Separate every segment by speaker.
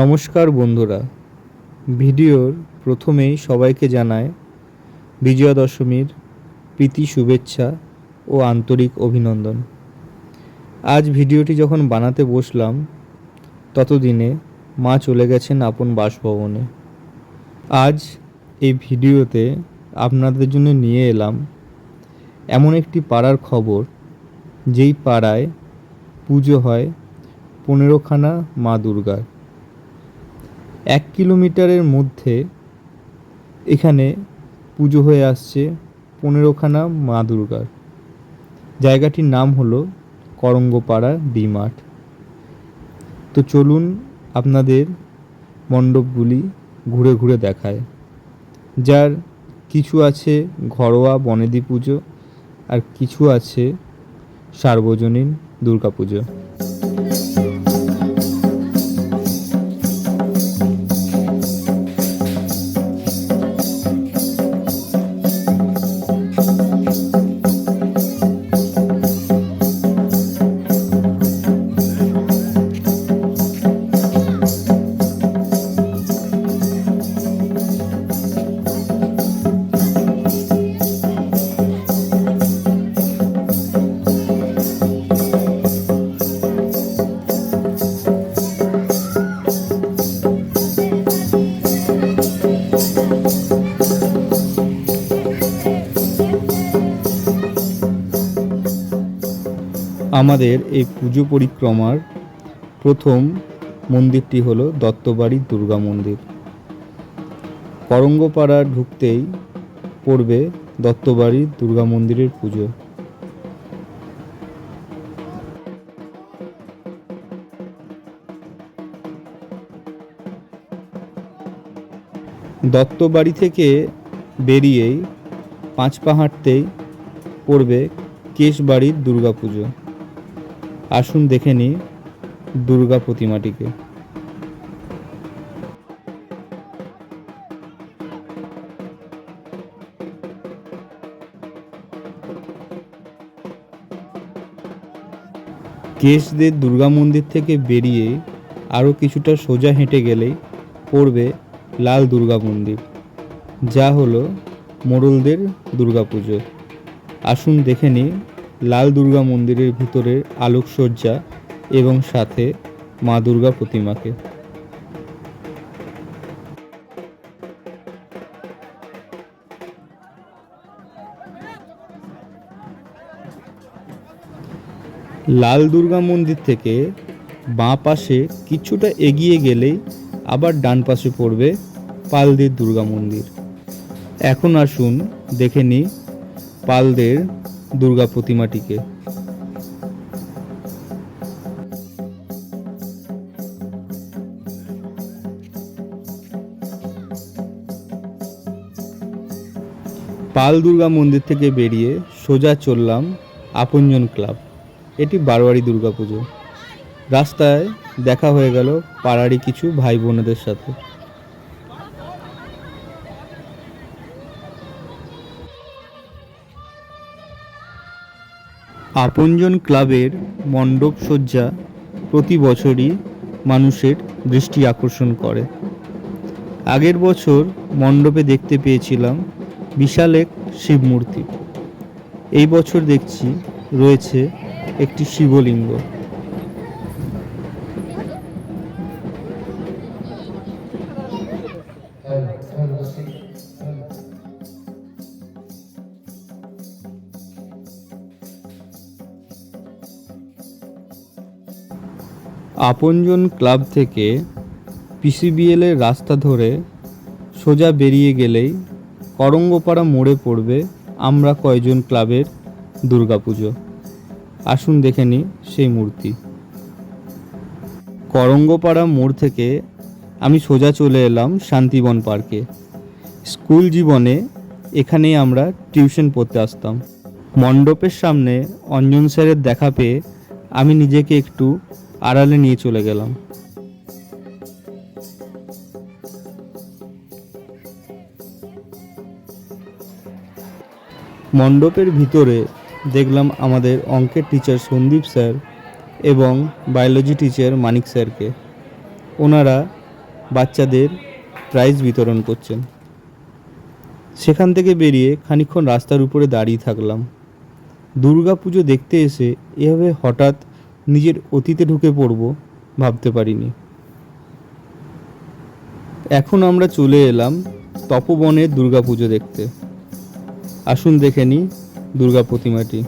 Speaker 1: নমস্কার বন্ধুরা। ভিডিওর প্রথমেই সবাইকে জানায় বিজয়া দশমীর প্রীতি শুভেচ্ছা ও আন্তরিক অভিনন্দন। আজ ভিডিওটি যখন বানাতে বসলাম, ততদিনে মা চলে গেছেন আপন বাসভবনে। আজ এই ভিডিওতে আপনাদের জন্য নিয়ে এলাম এমন একটি পাড়ার খবর, যেই পাড়ায় পুজো হয় পনেরোখানা মা দুর্গার। এক কিলোমিটারের মধ্যে এখানে পুজো হয়ে আসছে পনেরোখানা মা দুর্গার। জায়গাটির নাম হলো করঙ্গপাড়া ডি মাঠ। তো চলুন আপনাদের মণ্ডপগুলি ঘুরে ঘুরে দেখায়। যার কিছু আছে ঘরোয়া বনেদি পুজো আর কিছু আছে সার্বজনীন দুর্গাপুজো। আমাদের এই পুজো পরিক্রমার প্রথম মন্দিরটি হলো দত্তবাড়ির দুর্গা মন্দির। করঙ্গপাড়া ঢুকতেই পড়বে দত্তবাড়ির দুর্গা মন্দিরের পুজো। দত্তবাড়ি থেকে বেরিয়েই পাঁচ পা হাঁটতেই পড়বে কেশবাড়ির দুর্গাপুজো আসুন দেখে নিই দুর্গা প্রতিমাটিকে। কেশদের দুর্গা মন্দির থেকে বেরিয়ে আরও কিছুটা সোজা হেঁটে গেলেই পড়বে লাল দুর্গা মন্দির, যা হলো মোড়লদের দুর্গাপুজো। আসুন দেখে নিই লাল দুর্গা মন্দিরের ভিতরের আলোকসজ্জা এবং সাথে মা দুর্গা প্রতিমাকে। লাল দুর্গা মন্দির থেকে বাঁ পাশে কিছুটা এগিয়ে গেলেই আবার ডান পাশে পড়বে পালদের দুর্গা মন্দির। এখন আসুন দেখে নিই পালদের দুর্গা প্রতিমাটিকে। পাল দুর্গা মন্দির থেকে বেরিয়ে সোজা চললাম আপনজন ক্লাব। এটি বারোয়ারি দুর্গা পুজো রাস্তায় দেখা হয়ে গেল পাড়ারই কিছু ভাই বোনেদের সাথে। আপনজন ক্লাবের মণ্ডপ সজ্জা প্রতি বছরই মানুষের দৃষ্টি আকর্ষণ করে। আগের বছর মণ্ডপে দেখতে পেয়েছিলাম বিশাল এক শিব মূর্তি এই বছর দেখছি রয়েছে একটি শিবলিঙ্গ। আপনজন ক্লাব থেকে পিসিবিএল এর রাস্তা ধরে সোজা বেরিয়ে গেলেই করঙ্গপাড়া মোড়ে পড়বে আমরা কয়জন ক্লাবের দুর্গাপুজো। আসুন দেখে নিই সেই মূর্তি। করঙ্গপাড়া মোড় থেকে আমি সোজা চলে এলাম শান্তিবন পার্কে। স্কুল জীবনে এখানেই আমরা টিউশন পড়তে আসতাম। মণ্ডপের সামনে অঞ্জন স্যারের দেখা পেয়ে আমি নিজেকে একটু আড়ালে নিয়ে চলে গেলাম। মণ্ডপের ভিতরে দেখলাম আমাদের অঙ্কের টিচার সন্দীপ স্যার এবং বায়োলজি টিচার মানিক স্যারকে। ওনারা বাচ্চাদের প্রাইজ বিতরণ করছেন। সেখান থেকে বেরিয়ে খানিকক্ষণ রাস্তার উপরে দাঁড়িয়ে থাকলাম। দুর্গা পুজো দেখতে এসে এভাবে হঠাৎ নিজের অতীতে ঢুকে পড়ব, ভাবতে পারিনি। এখন আমরা চলে এলাম তপবনের দুর্গা পুজো দেখতে। আসুন দেখে নিই দুর্গা প্রতিমাটি।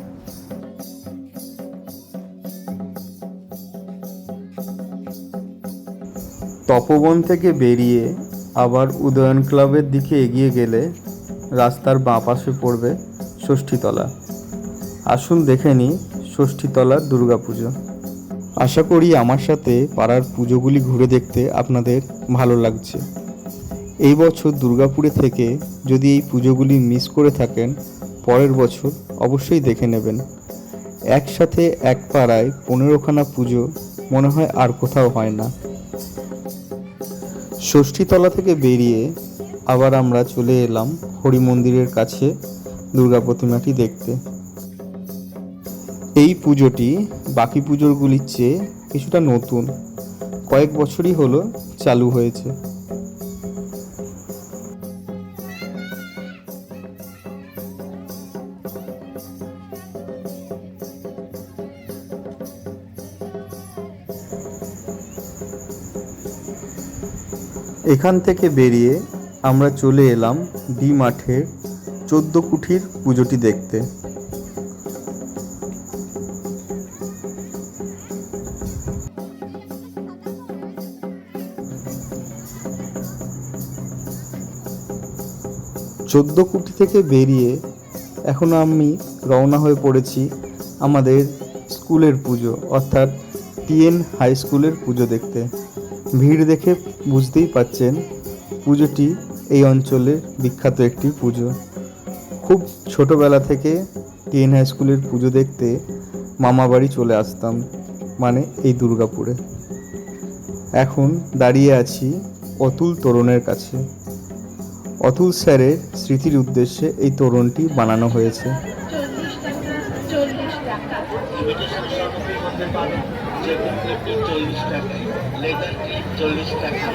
Speaker 1: তপবন থেকে বেরিয়ে আবার উদয়ন ক্লাবের দিকে এগিয়ে গেলে রাস্তার বাঁ পাশে পড়বে ষষ্ঠীতলা। আসুন দেখে নিই ষষ্ঠীতলার দুর্গাপুজো। আশা করি আমার সাথে পাড়ার পুজোগুলি ঘুরে দেখতে আপনাদের ভালো লাগছে। এই বছর দুর্গাপুরে থেকে যদি এই পুজোগুলি মিস করে থাকেন, পরের বছর অবশ্যই দেখে নেবেন। একসাথে এক পাড়ায় পনেরোখানা পুজো মনে হয় আর কোথাও হয় না। ষষ্ঠীতলা থেকে বেরিয়ে আবার আমরা চলে এলাম হরি মন্দিরের কাছে দুর্গা প্রতিমাটি দেখতে। এই পুজোটি বাকি পুজোগুলির চেয়ে কিছুটা নতুন। কয়েক বছরই হলো চালু হয়েছে। এখান থেকে বেরিয়ে আমরা চলে এলাম ডি মাঠের চোদ্দ কুঠির পুজোটি দেখতে। চোদ্দ কুটি থেকে বেরিয়ে এখন আমি রওনা হয়ে পড়েছি আমাদের স্কুলের পুজো, অর্থাৎ টিএন হাই স্কুলের পুজো দেখতে। ভিড় দেখে বুঝতেই পাচ্ছেন পুজোটি এই অঞ্চলের বিখ্যাত একটি পুজো। খুব ছোটোবেলা থেকে টিএন হাই স্কুলের পুজো দেখতে মামা বাড়ি চলে আসতাম মানে এই দুর্গাপুরে। এখন দাঁড়িয়ে আছি অতুল তোরণের কাছে। অতুল স্যারের স্মৃতির উদ্দেশ্যে এই তোরণটি বানানো হয়েছে।
Speaker 2: চল্লিশ টাকা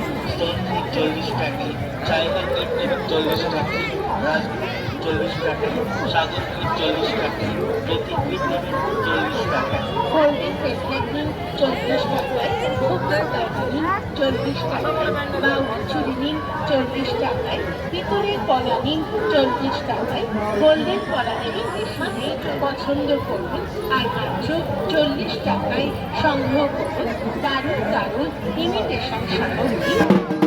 Speaker 2: চল্লিশ টাকায় বাউল চুরি নিন চল্লিশ টাকায়। ভিতরের কলা নিন চল্লিশ টাকায়। গোল্ডেন কলা বেশি পছন্দ করবেন। আর মাত্র চল্লিশ টাকায় সংগ্রহ করুন। দারুণ দারুণ ইমিটেশন সামগ্রী।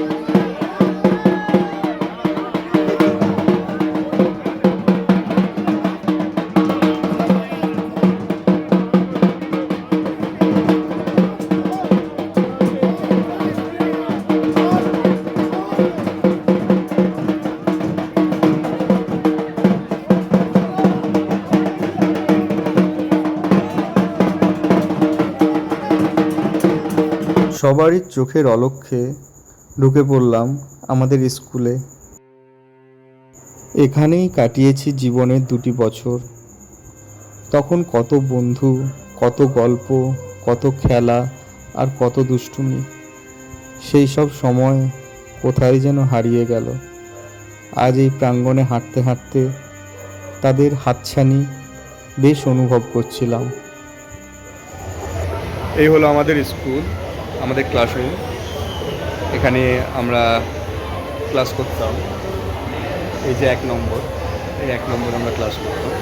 Speaker 1: সবারই চোখের অলক্ষ্যে ঢুকে পড়লাম আমাদের স্কুলে। এখানেই কাটিয়েছি জীবনের দুটি বছর। তখন কত বন্ধু, কত গল্প, কত খেলা আর কত দুষ্টুমি। সেই সব সময় কোথায় যেন হারিয়ে গেল। আজ এই প্রাঙ্গণে হাঁটতে হাঁটতে তাদের হাতছানি বেশ অনুভব করছিলাম।
Speaker 3: এই হলো আমাদের স্কুল। আমাদের ক্লাসরুম এখানে আমরা ক্লাস করতাম। এই যে এক নম্বর, এই এক নম্বর আমরা ক্লাস করতাম।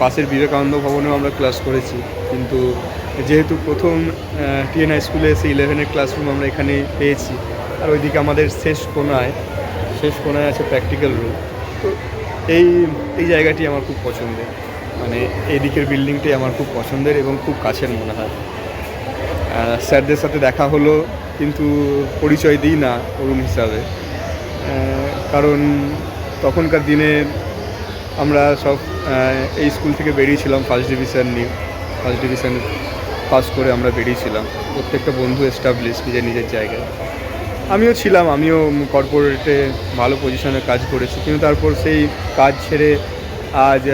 Speaker 3: পাশের বিবেকানন্দ ভবনেও আমরা ক্লাস করেছি। কিন্তু যেহেতু প্রথম টিএন হাই স্কুলে এসে ইলেভেনের ক্লাসরুম আমরা এখানে পেয়েছি। আর ওইদিকে আমাদের শেষ কোনায় শেষ কোনায় আছে প্র্যাকটিক্যাল রুম তো এই এই জায়গাটি আমার খুব পছন্দের। মানে এই দিকের বিল্ডিংটাই আমার খুব পছন্দের এবং খুব কাছের মনে হয়। স্যারদের সাথে দেখা হলো, কিন্তু পরিচয় দিই না অরুণ হিসাবে। কারণ তখনকার দিনে আমরা সব এই স্কুল থেকে বেরিয়েছিলাম ফার্স্ট ডিভিশন নিয়ে। ফার্স্ট ডিভিশন পাস করে আমরা বেরিয়েছিলাম। প্রত্যেকটা বন্ধু এস্টাবলিশ নিজের নিজের জায়গায়। আমিও ছিলাম, আমিও কর্পোরেটে ভালো পজিশনে কাজ করেছি, কিন্তু তারপর সেই কাজ ছেড়ে আজ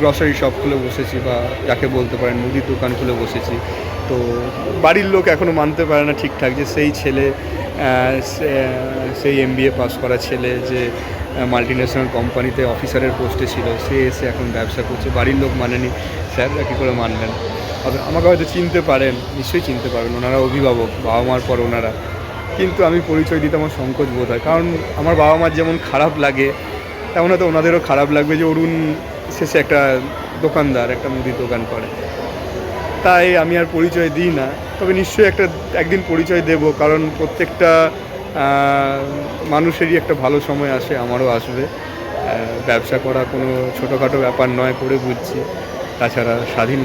Speaker 3: গ্রসারি শপ খুলে বসেছি বা যাকে বলতে পারেন মুদির দোকান খুলে বসেছি। তো বাড়ির লোক এখনও মানতে পারে না ঠিকঠাক যে সেই ছেলে সেই এম পাস করা ছেলে যে মাল্টি ন্যাশনাল কোম্পানিতে অফিসারের পোস্টে ছিল, সে এসে এখন ব্যবসা করছে। বাড়ির লোক মানেনি। স্যাররা কী করে মানলেন আমাকে হয়তো চিনতে পারেন, নিশ্চয়ই চিনতে পারেন ওনারা অভিভাবক বাবা মার পর ওনারা। কিন্তু আমি পরিচয় দিতে আমার সংকোচ বোধ হয়, কারণ আমার বাবা মার যেমন খারাপ লাগে, তেমন হয়তো ওনাদেরও খারাপ লাগবে যে অরুণ শেষে একটা দোকানদার, একটা মুদির দোকান করে। তাই আমি আর পরিচয় দিই না। তবে নিশ্চয়ই একটা, একদিন পরিচয় দেব, কারণ প্রত্যেকটা মানুষেরই একটা ভালো সময় আসে, আমারও আসবে। ব্যবসা করা কোনো ছোটোখাটো ব্যাপার নয় করে বুঝছি। তাছাড়া স্বাধীন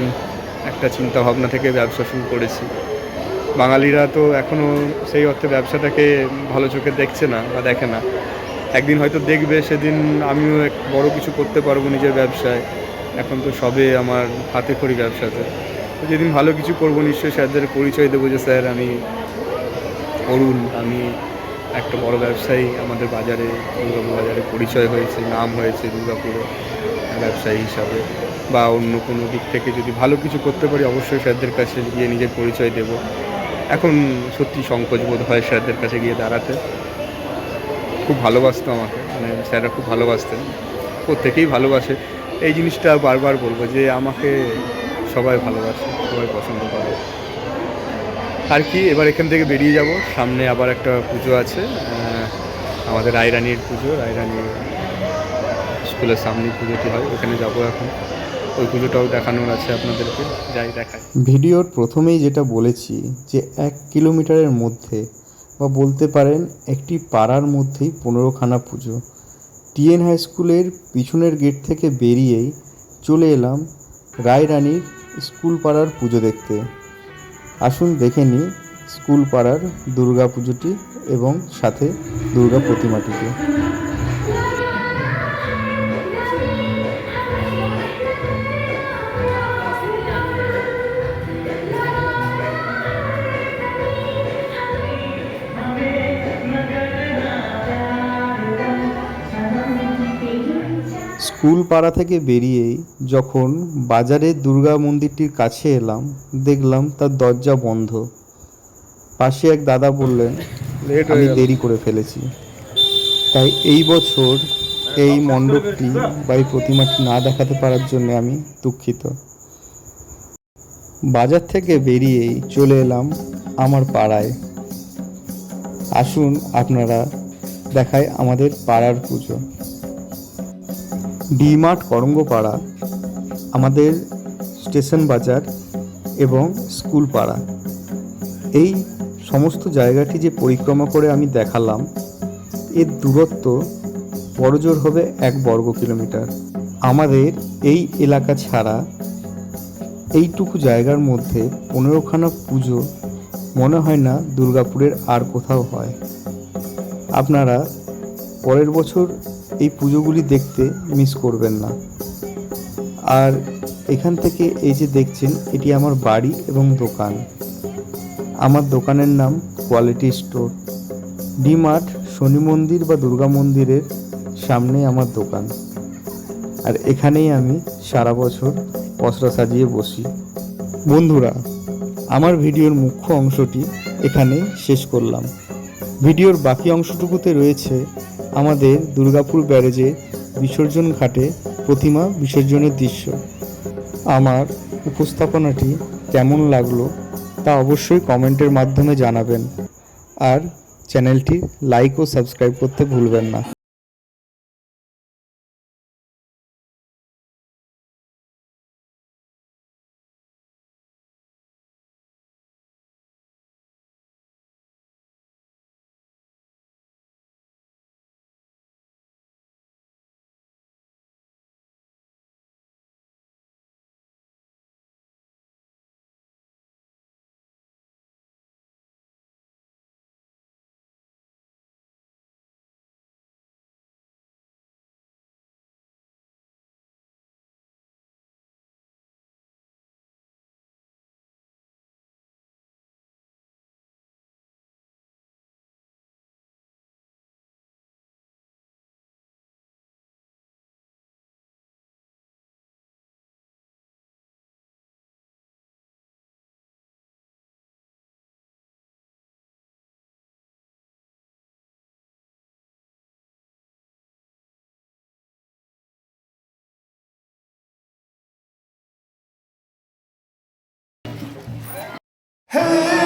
Speaker 3: একটা চিন্তা ভাবনা থেকে ব্যবসা শুরু করেছি। বাঙালিরা তো এখনও সেই অর্থে ব্যবসাটাকে ভালো চোখে দেখছে না বা দেখে না। একদিন হয়তো দেখবে, সেদিন আমিও এক, বড় কিছু করতে পারব নিজের ব্যবসায়। এখন তো সবে আমার হাতে খড়ি ব্যবসাতে। তো যেদিন ভালো কিছু করব, নিশ্চয়ই স্যারদের পরিচয় দেবো যে, স্যার, আমি অরুণ, আমি একটা বড় ব্যবসায়ী। আমাদের বাজারে, দুর্গাপুর বাজারে পরিচয় হয়েছে, নাম হয়েছে দুর্গাপুরে ব্যবসায়ী হিসাবে। বা অন্য কোনো দিক থেকে যদি ভালো কিছু করতে পারি, অবশ্যই স্যারদের কাছে গিয়ে নিজের পরিচয় দেব। এখন সত্যি সংকোচ বোধ হয় স্যারদের কাছে গিয়ে দাঁড়াতে। খুব ভালোবাসতো আমাকে মানে স্যাররা খুব ভালোবাসতেন, প্রত্যেকেই ভালোবাসে। এই জিনিসটা বারবার বলব যে, আমাকে সবাই ভালোবাসে, সবাই পছন্দ করে। আর কি, এবার এখান থেকে বেরিয়ে যাব। সামনে আবার একটা পুজো আছে আমাদের রায়রানির পুজো। রায়রানির স্কুলের সামনে পুজোটি হয়, ওখানে যাব এখন। ওই পুজোটাও দেখানোর আছে আপনাদেরকে, যাই দেখাই।
Speaker 1: ভিডিওর প্রথমেই যেটা বলেছি, যে এক কিলোমিটারের মধ্যে, বা বলতে পারেন একটি পাড়ার মধ্যেই পনেরোখানা পুজো। টিএন হাই স্কুলের পিছনের গেট থেকে বেরিয়েই চলে এলাম রায়রানীর স্কুল পাড়ার পুজো দেখতে। আসুন দেখে নিই স্কুল পাড়ার দুর্গা পুজোটি এবং সাথে দুর্গা প্রতিমাটিকে। স্কুল পাড়া থেকে বেরিয়েই যখন বাজারের দুর্গা মন্দিরটির কাছে এলাম দেখলাম তার দরজা বন্ধ। পাশে এক দাদা বললেন আমি দেরি করে ফেলেছি। তাই এই বছর এই মণ্ডপটি বা এই প্রতিমাটি না দেখাতে পারার জন্য আমি দুঃখিত। বাজার থেকে বেরিয়েই চলে এলাম আমার পাড়ায়। আসুন আপনারা দেখায় আমাদের পাড়ার পুজো। ডিমার্ট করঙ্গপাড়া, আমাদের স্টেশন বাজার এবং স্কুল পাড়া এই সমস্ত জায়গাটি যে পরিক্রমা করে আমি দেখালাম, এর দূরত্ব বড়জোর হবে এক বর্গ কিলোমিটার। আমাদের এই এলাকা ছাড়া এইটুকু জায়গার মধ্যে পনেরোখানা পুজো মনে হয় না দুর্গাপুরের আর কোথাও হয়। আপনারা পরের বছর এই পুজোগুলি দেখতে মিস করবেন না। আর এখান থেকে এই যে দেখছেন, এটি আমার বাড়ি এবং দোকান। আমার দোকানের নাম কোয়ালিটি স্টোর ডিমার্ট, শনি মন্দির বা দুর্গা মন্দিরের সামনে আমার দোকান। আর এখানেই আমি সারা বছর পসরা সাজিয়ে বসি। বন্ধুরা, আমার ভিডিওর মুখ্য অংশটি এখানে শেষ করলাম। ভিডিওর বাকি অংশটুকুতে রয়েছে আমাদের দুর্গাপুর ব্যারেজে বিসর্জন ঘাটে প্রতিমা বিসর্জনের দৃশ্য। আমার উপস্থাপনাটি কেমন লাগল তা অবশ্যই কমেন্টের মাধ্যমে জানাবেন। আর চ্যানেলটি লাইক ও সাবস্ক্রাইব করতে ভুলবেন না।
Speaker 4: Hey!